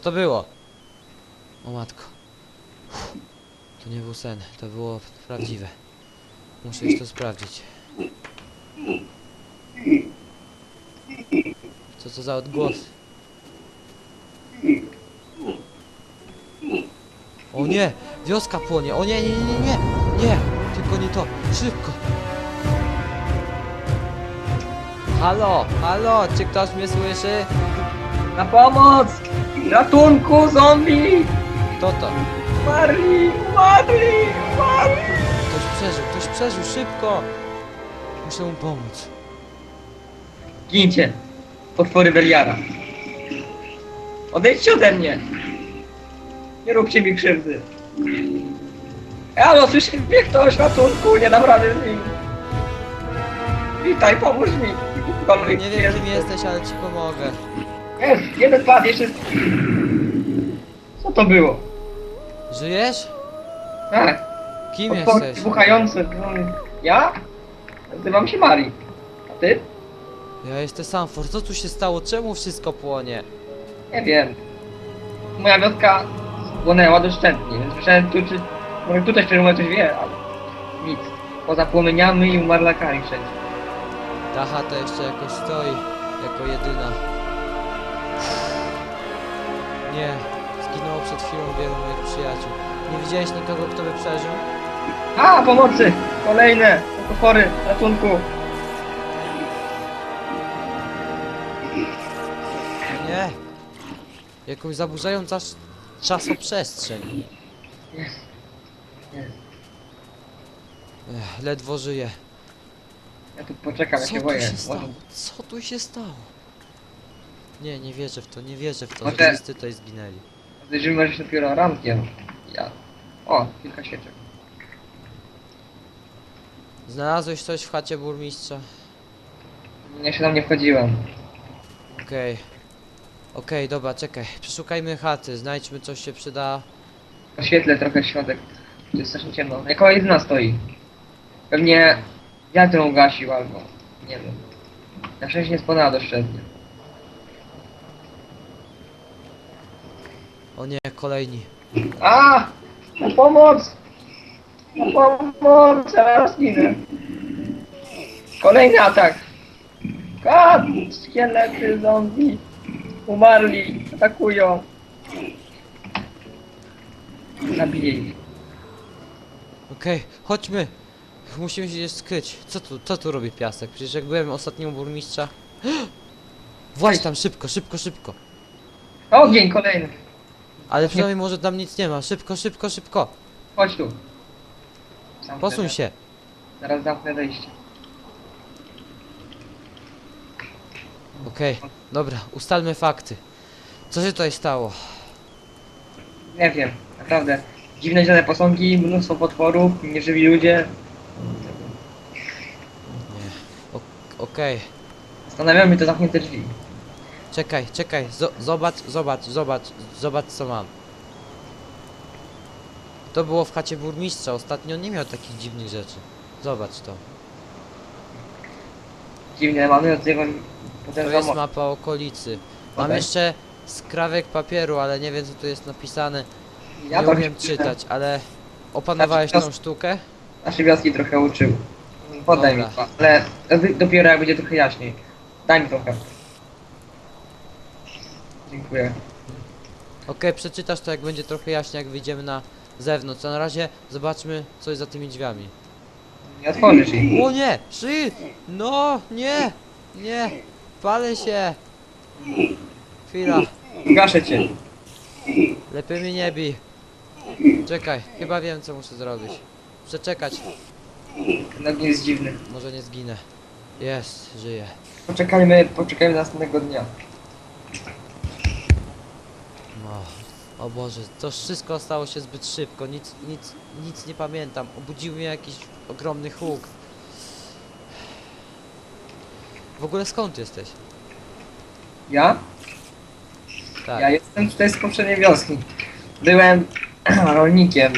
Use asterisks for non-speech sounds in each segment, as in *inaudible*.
Co to było? O matko. To nie był sen, to było prawdziwe. Muszę już to sprawdzić. Co to za odgłos? O nie! Wioska płonie! O nie, nie, nie, nie, nie! Nie! Tylko nie to! Szybko! Halo! Halo! Czy ktoś mnie słyszy? Na pomoc! Ratunku, zombie! Kto to? Umarli, umarli, umarli! Ktoś przeżył, ktoś przeżył, szybko! Muszę mu pomóc. Gincie, potwory Beliara. Odejdźcie ode mnie! Nie róbcie mi krzywdy. Halo, słyszy mnie ktoś, ratunku, nie dam rady z nim. Witaj, pomóż mi. Nie wiem kim jesteś, ale ci pomogę. Jest, jeden padł, jeszcze... Co to było? Żyjesz? Tak, Kim potwory jesteś? wybuchające. Ja? Nazywam się Mari. A ty? Ja jestem Sanford. Co tu się stało? Czemu wszystko płonie? Nie wiem. Moja wioska spłonęła doszczętnie, więc myślałem tu, czy... Może tutaj szczerze mówiąc coś wie, ale... Nic. Poza płomieniami i umarlakami wszędzie. Ta chata jeszcze jakoś stoi, jako jedyna. Nie, zginęło przed chwilą wielu moich przyjaciół. Nie widziałeś nikogo, kto by przeżył? A, pomocy! Kolejne! Potwory, ratunku! Nie. Jakąś zaburzają czas czasoprzestrzeń. Ech, ledwo żyję. Ja tu poczekam, ja Co się tu boję. się stało? Co tu się stało? Nie, nie wierzę w to, nie wierzę w to, że Może- wszyscy tutaj zginęli. Zajrzymy się dopiero rankiem. Ja. O, kilka świeczek. Znalazłeś coś w chacie burmistrza? Ja się tam nie wchodziłem. Okej. Okej, dobra, czekaj. Przeszukajmy chaty, znajdźmy coś się przyda. Oświetlę trochę środek. Tu jest strasznie ciemno. Jako jedyna stoi. Pewnie wiatr ją ugasił albo... Nie wiem. Na szczęście nie spłonęła doszczętnie. O nie, kolejni. A! Na pomoc! Na pomoc! Zaraz ginę. Kolejny atak. A! Szkielety, zombie. Umarli. Atakują. Zabiję ich. Okej, chodźmy. Musimy się gdzieś skryć. Co tu, co tu robi piasek? Przecież jak byłem ostatnio u burmistrza... *gasps* Właź tam szybko, szybko, szybko. Ogień kolejny. Ale przynajmniej może tam nic nie ma. Szybko, szybko, szybko. Chodź tu. Zamknę Posuń się. Zaraz zamknę wejście. Okej, dobra, ustalmy fakty. Co się tutaj stało? Nie wiem, naprawdę. Dziwne zielone posągi, mnóstwo potworów, nieżywi ludzie. Okej, Zastanawiają mnie te zamknięte drzwi. Czekaj, czekaj. Zo zobacz, zobacz, zobacz, zobacz co mam. To było w chacie burmistrza. Ostatnio nie miał takich dziwnych rzeczy. Zobacz to. Dziwne, mamy od niego potem To jest mapa okolicy. Mam Okej. jeszcze skrawek papieru, ale nie wiem co tu jest napisane. Ja Nie to umiem czytać, ale opanowałeś Znaczy, tą sztukę? Nasze wioski trochę uczył. Podaj mi Dobra. to, ale wy- dopiero jak będzie trochę jaśniej. Daj mi trochę. Dziękuję. Okej, przeczytasz to jak będzie trochę jaśniej, jak wyjdziemy na zewnątrz. A na razie zobaczmy co jest za tymi drzwiami. Nie otworzysz ich. O nie! Szyj! No! Nie! Nie! Palę się! Chwila. Gaszę cię. Lepiej mnie nie bij. Czekaj, chyba wiem co muszę zrobić. Przeczekać. Ten ogień jest dziwny. Może nie zginę. Jest, żyję. Poczekajmy, poczekajmy następnego dnia. No. O Boże, to wszystko stało się zbyt szybko. Nic, nic, nic nie pamiętam. Obudził mnie jakiś ogromny huk. W ogóle skąd jesteś? Ja? Tak. Ja jestem tutaj z poprzedniej wioski. Byłem *clears throat* rolnikiem.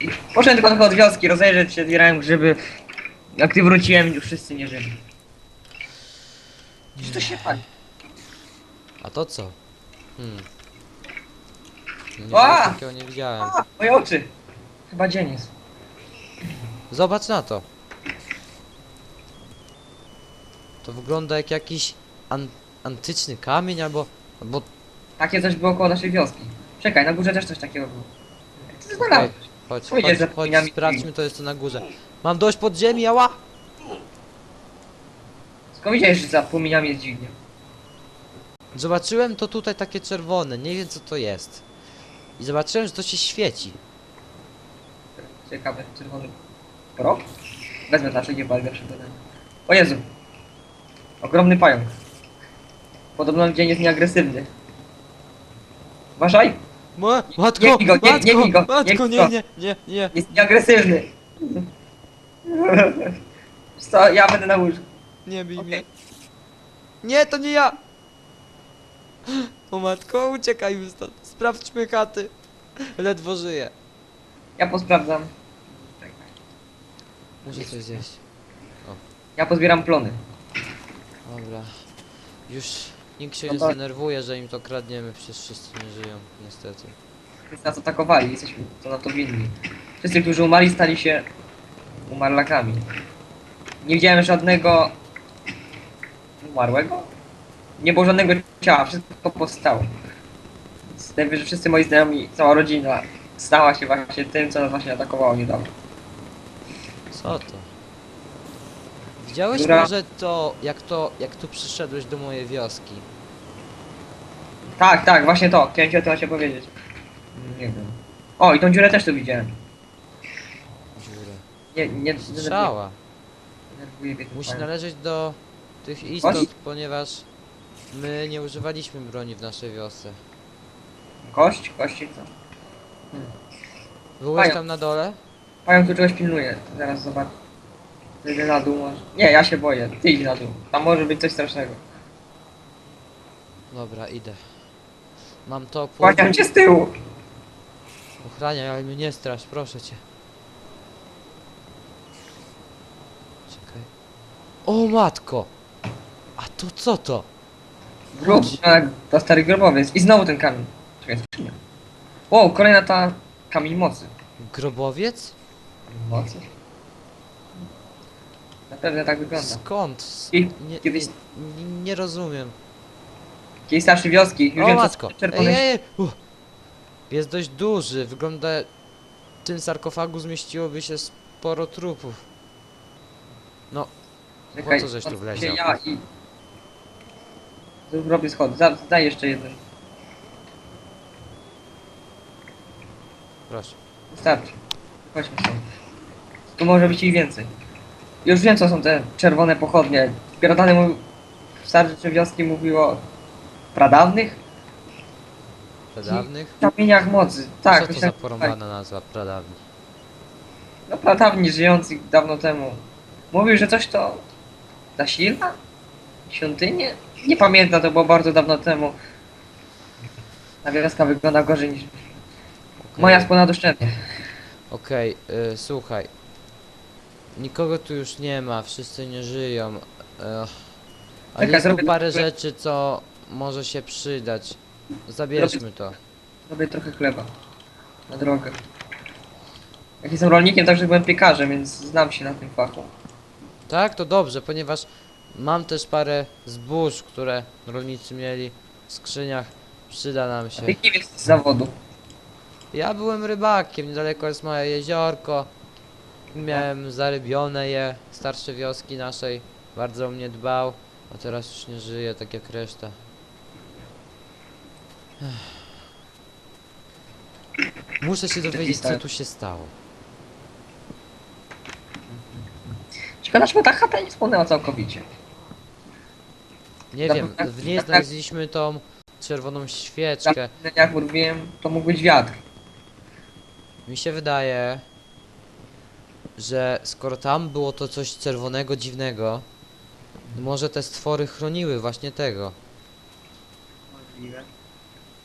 I Poszedłem tylko trochę od wioski, rozejrzeć się, zbierałem grzyby. Jak ty wróciłem, już wszyscy nie żyli. Gdzie to się pali? A to co? Hmm. Nie, Ła! nic takiego nie widziałem. A, moje oczy! Chyba dzień jest. Zobacz na to. To wygląda jak jakiś an antyczny kamień albo... albo Takie coś było koło naszej wioski. Czekaj, na górze też coś takiego było. Jak ty to znalazłeś? chodź, Pójdziesz chodź, za chodź, płyniami. sprawdźmy to jest to na górze. Mam dość podziemi, ała! Skąd wiedziałeś, że za płomieniami jest dziwnie? Zobaczyłem to tutaj takie czerwone, nie wiem co to jest. I zobaczyłem, że to się świeci. Ciekawe, czerwony rok? Wezmę na wszelki wypadek lepszy będę. O Jezu! Ogromny pająk. Podobno dzień jest nieagresywny. Uważaj! Ma, matko, nie bij go, nie- matko, nie bij go, matko, nie nie, nie, nie, nie. Jest nieagresywny! Co? Ja będę na łóżku. Nie bij Okej. mnie. Nie, to nie ja! O matko, uciekajmy stąd. Sprawdźmy chaty. Ledwo żyję. Ja posprawdzam. Muszę coś zjeść. Ja pozbieram plony. Dobra. Już nikt się No nie tak. zdenerwuje, że im to kradniemy, przecież wszyscy nie żyją, niestety. Wszyscy nas atakowali, jesteśmy to na to winni. Wszyscy, którzy umarli, stali się umarlakami. Nie widziałem żadnego umarłego? Nie było żadnego ciała, wszystko powstało. Więc Najwyżej wszyscy moi znajomi, cała rodzina stała się właśnie tym, co nas właśnie atakowało niedawno. Co to? Widziałeś Dobra. może to, jak to, jak tu przyszedłeś do mojej wioski? Tak, tak, właśnie to, chciałem ci o tym właśnie powiedzieć. Nie wiem. O, i tą dziurę też tu widziałem. Dziurę. Nie, nie, nie, Strzała. denerwuje mnie ten Musi pająk. należeć do tych istot, ponieważ my nie używaliśmy broni w naszej wiosce. Kość? Kości co? Byłeś tam na dole? Pająk tu czegoś pilnuje. Zaraz zobacz. Idę na dół może. Nie, ja się boję. Ty idź na dół. Tam może być coś strasznego. Dobra, idę. Mam topór. Kłaniam cię z tyłu. Ochraniaj, ale mnie nie strasz, proszę cię. Czekaj. O matko! A to co to? Grób. A, to stary grobowiec. I znowu ten kamień. Czekaj, skrzynia. Wow, kolejna ta kamień mocy. Grobowiec? Mocy? Na pewno tak wygląda. Skąd? S- I- Nie, kiedyś- nie, nie rozumiem. Jakiejś starszej wioski. O matko! czerwone... Ej, ej, uch. Jest dość duży, wygląda... W tym sarkofagu zmieściłoby się sporo trupów. Czekaj, po co żeś tu wleciał? Ja i... Zrobię schody. Za- Daj jeszcze jeden. Proszę. Wystarczy. Chodźmy stąd. Tu może być ich więcej. Już wiem co są te czerwone pochodnie. Piratany mówił... Starsze wioski mówiło... Pradawnych? Pradawnych? Kamieniach mocy. Tak, Co to za myślałem- porąbana nazwa, pradawni? No pradawni żyjący dawno temu. Mówił, że coś to... Zasila? Świątynię? Nie pamiętam, to było bardzo dawno temu. Ta wioska wygląda gorzej niż... Moja spłona doszczętnie. Okej, y, słuchaj. Nikogo tu już nie ma, wszyscy nie żyją. Ech. Ale Czekaj, jest tu zrobię parę trochę- rzeczy, co może się przydać. Zabierzmy to. Robię trochę chleba. Na drogę. Jak jestem rolnikiem, także byłem piekarzem, więc znam się na tym fachu. Tak, to dobrze, ponieważ mam też parę zbóż, które rolnicy mieli w skrzyniach. Przyda nam się. Ty kim jest z zawodu? Ja byłem rybakiem, niedaleko jest moje jeziorko. Miałem zarybione je, starsze wioski naszej. Bardzo o mnie dbał, a teraz już nie żyje tak jak reszta. Ech. Muszę się dowiedzieć, co tu się stało. Ciekawe, dlaczego ta chata nie spłonęła całkowicie. Nie Na wiem, pewno- w niej na pewno- znaleźliśmy tą czerwoną świeczkę. Jak mówiłem, to mógł być wiatr. Mi się wydaje, że skoro tam było to coś czerwonego, dziwnego, może te stwory chroniły właśnie tego. Możliwe.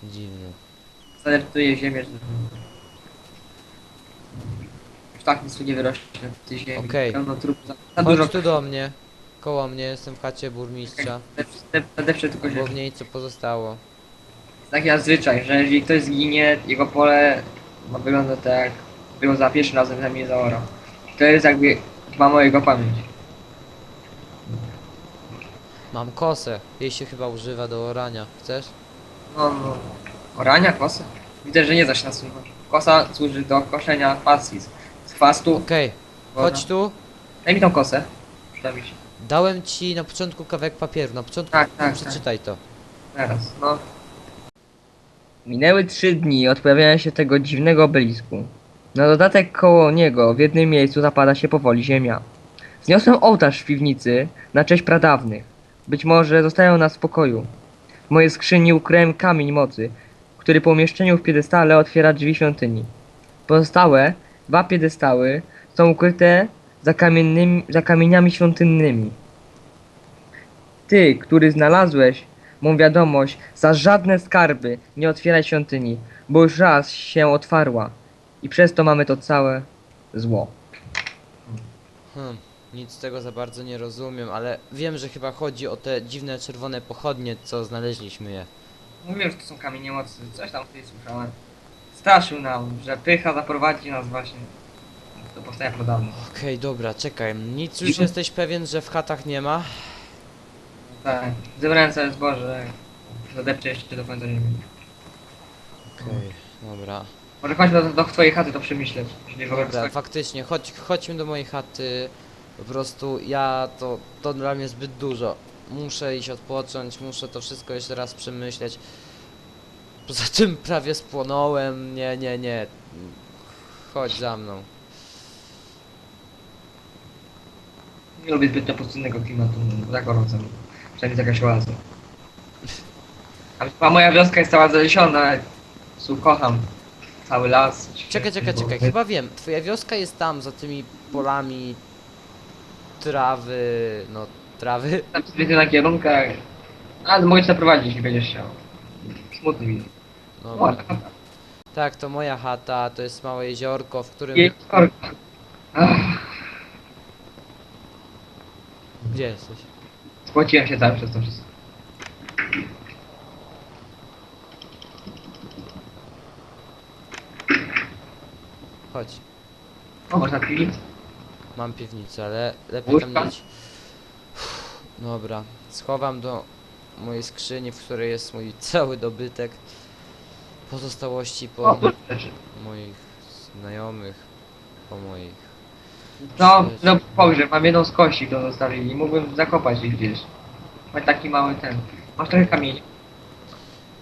Dziwne. Zadeptuje ziemię, że... Tak nic tu nie wyrośnie w tej ziemi. Okej. Pełno trupów. Za, za dużo Chodź tu do mnie. Koło mnie, jestem w chacie burmistrza. Zadepczę tylko Bo w niej co pozostało. taki zazwyczaj, że jeżeli ktoś zginie, jego pole ma wyglądać tak, jak było za pierwszym razem ze mnie zaorał. To jest jakby dba jego pamięć. Mam kosę. Jej się chyba używa do orania. Chcesz? No, no. Orania, kosa? Widzę, że nie zaś nasuwać. Kosa służy do koszenia pasji chwastu. Okej. woda. Chodź tu. Daj mi tą kosę. Przyda mi się. Dałem ci na początku kawałek papieru. Na początku Tak, tak, przeczytaj to. Teraz, no. Minęły trzy dni od pojawienia się tego dziwnego obelisku. Na dodatek koło niego w jednym miejscu zapada się powoli ziemia. Zniosłem ołtarz w piwnicy na cześć pradawnych. Być może zostają nas w spokoju. W mojej skrzyni ukryłem kamień mocy, który po umieszczeniu w piedestale otwiera drzwi świątyni. Pozostałe dwa piedestały są ukryte za, kamiennymi, za kamieniami świątynnymi. Ty, który znalazłeś mą wiadomość, za żadne skarby nie otwieraj świątyni, bo już raz się otwarła i przez to mamy to całe zło. Hmm. Nic z tego za bardzo nie rozumiem, ale wiem, że chyba chodzi o te dziwne czerwone pochodnie, co znaleźliśmy je. Mówiłem, że to są kamienie mocy, coś tam wtedy słyszałem. Straszył nam, że pycha zaprowadzi nas właśnie do powstania podobnych. Okej, dobra, czekaj. Nic już jesteś pewien, że w chatach nie ma? Tak, zebrałem całe zboże, zadepczę jeszcze do końca ziemi. Okej, dobra. Może chodźmy do, do twojej chaty to przemyśleć. Jeśli w ogóle Dobra, faktycznie, chodź, chodźmy do mojej chaty. Po prostu ja to, to dla mnie zbyt dużo. Muszę iść odpocząć, muszę to wszystko jeszcze raz przemyśleć. Poza tym prawie spłonąłem. Nie, nie, nie. Chodź za mną. Nie lubię zbytnio pustynnego klimatu, za gorąco. Przynajmniej jakaś oaza. A a moja wioska jest cała zalesiona, su kocham. Cały las. Czekaj, czekaj, czekaj. Chyba wiem. Twoja wioska jest tam, za tymi polami trawy, no trawy. Tam sobie na kierunkach. Ale mogę cię zaprowadzić, jeśli będziesz chciał. Smutny widok. No, O, taka- tak, to moja chata, to jest małe jeziorko, w którym... Jeziorko. Ach, Gdzie jesteś? Spłaciłem się cały przez to wszystko. Chodź. O, można piwnicę. Mam piwnicę, ale lepiej Łóżka? tam mieć. Dobra, schowam do mojej skrzyni, w której jest mój cały dobytek. Pozostałości po moich znajomych, po moich. No, no pogrzeb, mam jedną z kości, którą zostawili. Mógłbym zakopać ich gdzieś. Mam taki mały ten. Masz trochę kamieni.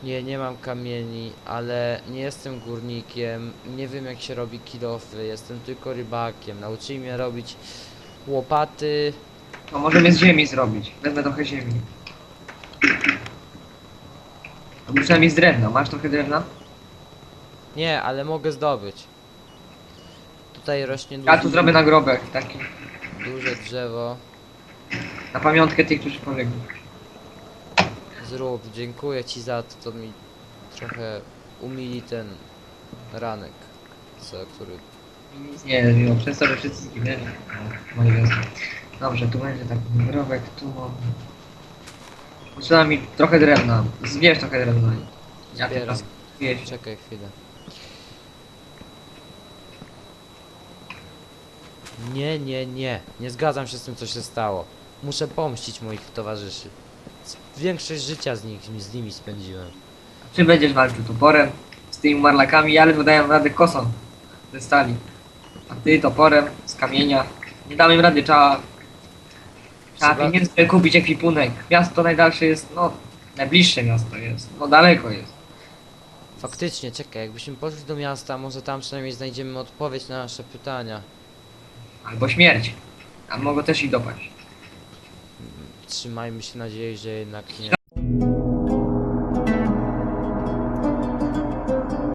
Nie, nie mam kamieni, ale nie jestem górnikiem, nie wiem jak się robi kilofy, jestem tylko rybakiem. Nauczyli mnie robić łopaty. No możemy z ziemi zrobić. Wezmę trochę ziemi. Albo przynajmniej z drewna. Masz trochę drewna? Nie, ale mogę zdobyć. Tutaj rośnie Ja tu zrobię nagrobek taki. duże drzewo. Na pamiątkę tych, którzy polegli. Zrób, dziękuję ci za to, to mi trochę umili ten ranek, co, który... Nic nie zrobiło, przez to, że wszyscy zginęli. No, moi. Dobrze, tu będzie taki nagrobek, tu mam... Potrzeba mi trochę drewna. Zbierz trochę drewna. Ja Zbieram. teraz wieś. Czekaj chwilę. Nie, nie, nie. Nie zgadzam się z tym, co się stało. Muszę pomścić moich towarzyszy. Większość życia z, nich, z nimi spędziłem. Czy będziesz walczył toporem z tymi marlakami? Ja ledwo daję radę kosą ze stali. A ty toporem z kamienia. Nie damy im rady, trzeba... Trzeba Trzeba- pieniędzy kupić ekwipunek. Miasto najdalsze jest, no... Najbliższe miasto jest, no daleko jest. Faktycznie, czekaj, jakbyśmy poszli do miasta, może tam przynajmniej znajdziemy odpowiedź na nasze pytania. Albo śmierć. A mogą też ich dopaść. Trzymajmy się nadziei, że jednak nie.